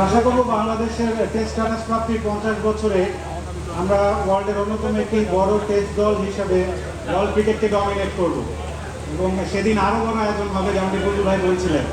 আশা করব বাংলাদেশের টেস্ট প্রাপ্তি পঞ্চাশ বছরে আমরা ওয়ার্ল্ডের অন্যতম একটি বড় টেস্ট দল হিসাবে ওয়ার্ল্ড ক্রিকেটকে ডমিনেট করব। এবং সেদিন আরও বড় আয়োজন হবে, যেমনটি বন্ধু ভাই বলছিলেন।